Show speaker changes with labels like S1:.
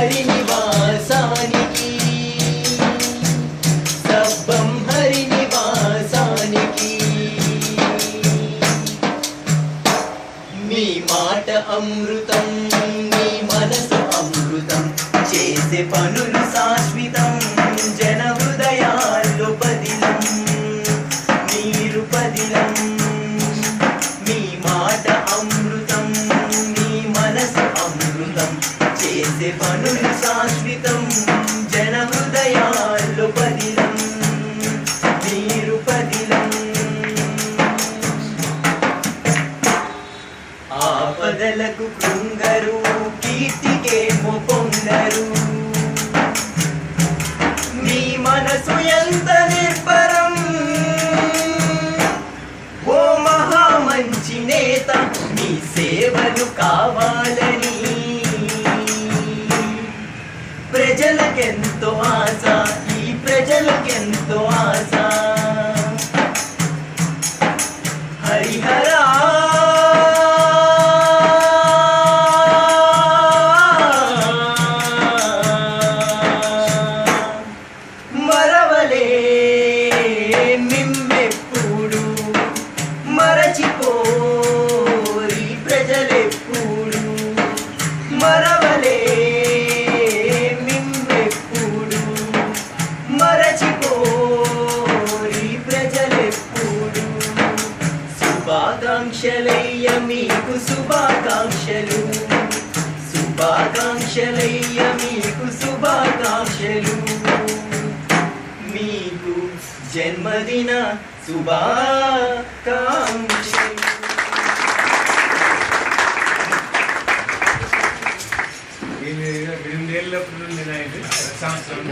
S1: హరి నివాసానికి సబ్బం హరి నివాసానికి మీ మాట అమృతం మీ మనసు అమృతం చేసే పనులు చేసే పనులు శాశ్వతం జన హృదయాల్లో పదిలం మీరు పదిలం. ఆపదలకు కృంగరు కీర్తికేమో పొంగరు. మీ మనసు ఎంత నిర్భరం? ఓ మహా మంచి నేత మీ సేవలు కావాలి ప్రజలకెంతో ఆశ ఈ ప్రజలకెంతో ఆశ శుభాకాంక్షలయ్య మీకు శుభాకాంక్షలు. శుభాకాంక్షలయ్య మీకు శుభాకాంక్షలు. మీకు జన్మదిన శుభాకాంక్షలు.
S2: ఎనిమిదేళ్ళప్పుడు నేను సంవత్సరం